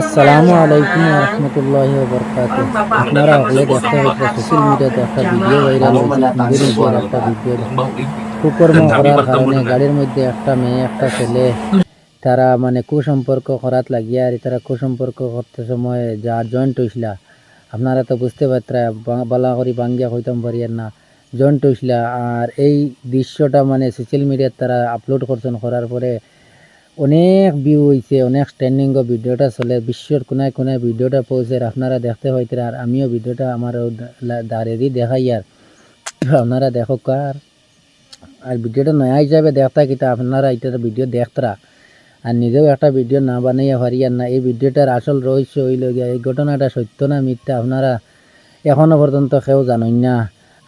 আসসালামু আলাইকুম আপনারা হলে সোশ্যাল মিডিয়াতে একটা ভিডিও ভাইরাল হয়েছে একটা ভিডিও কুকর্ম করার কারণে গাড়ির মধ্যে একটা মেয়ে, একটা ছেলে, তারা মানে কুসম্পর্ক করাত লাগিয়া আর তারা কুসম্পর্ক করতে সময় যা জয়েন্ট হইছিলা। আপনারা তো বুঝতে পারতরা বালা করি বাঙ্গিয়া হইতাম পারিয়ার না। জয়েন্ট হইছিলা। আর এই দৃশ্যটা মানে সোশ্যাল মিডিয়ার তারা আপলোড করছেন, করার পরে অনেক ভিউ হয়েছে অনেক স্ট্যান্ডিং ভিডিওটা চলে। বিশ্বর কোনায় কোনায় ভিডিওটা পৌঁছে আপনারা দেখতে হইতে আর আমিও ভিডিওটা আমার দাঁড়িয়ে দেখাই আর। আপনারা দেখো কার, আর ভিডিওটা নয়া হিসাবে দেখতা কিতা, আপনারা এটা ভিডিও দেখতরা। আর নিজেও একটা ভিডিও না বানাইয়া পারিয়ার না, এই ভিডিওটার আসল রহস্য হইল গিয়া, এই ঘটনাটা সত্য না মিথ্যা, আপনারা এখনও পর্যন্ত কেউ জানেন না,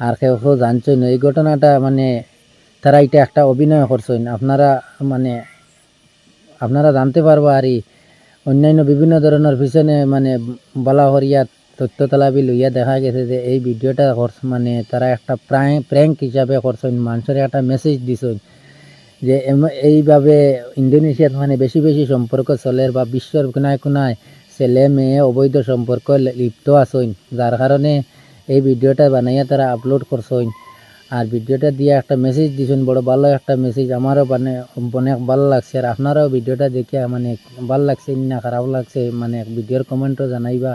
আর কেউ কেউ জানছেন না। এই ঘটনাটা মানে তারা এটা একটা অভিনয় করছেন আপনারা মানে আপনারা জানতে পারব আর অন্যান্য বিভিন্ন ধরনের পিছনে মানে বলা হরিয়া তথ্য তালাবি লইয়া দেখা গেছে যে এই ভিডিওটা মানে তারা একটা প্রায় প্র্যাঙ্ক হিসাবে করছেন মানুষের একটা মেসেজ দিছেন যে এইভাবে ইন্দোনেশিয়াত মানে বেশি বেশি সম্পর্ক চলে বা বিশ্বর কোনায় কোনায় ছেলে মেয়ে অবৈধ সম্পর্ক লিপ্ত আছেন। যার কারণে এই ভিডিওটা বানাইয়া তারা আপলোড করছেন আর ভিডিওটা দিয়ে একটা মেসেজ দিয়েছেন বড় ভালো একটা মেসেজ আমারও মানে অনেক ভালো লাগছে। আর আপনারাও ভিডিওটা দেখে মানে ভালো লাগছে, না খারাপ লাগছে মানে ভিডিওর কমেন্টও জানাইবা।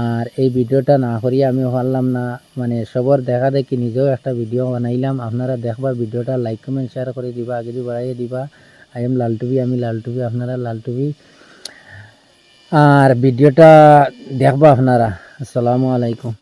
আর এই ভিডিওটা না করিয়া আমি পারলাম না মানে সবর দেখা দেখি নিজেও একটা ভিডিও বানাইলাম। আপনারা দেখবা ভিডিওটা লাইক কমেন্ট শেয়ার করে দিবা, আগে বাড়াইয়ে দিবা। আই এম লালটুবি আমি লালটুবি আপনারা লালটুবি আর ভিডিওটা দেখবা আপনারা। আসসালামু আলাইকুম।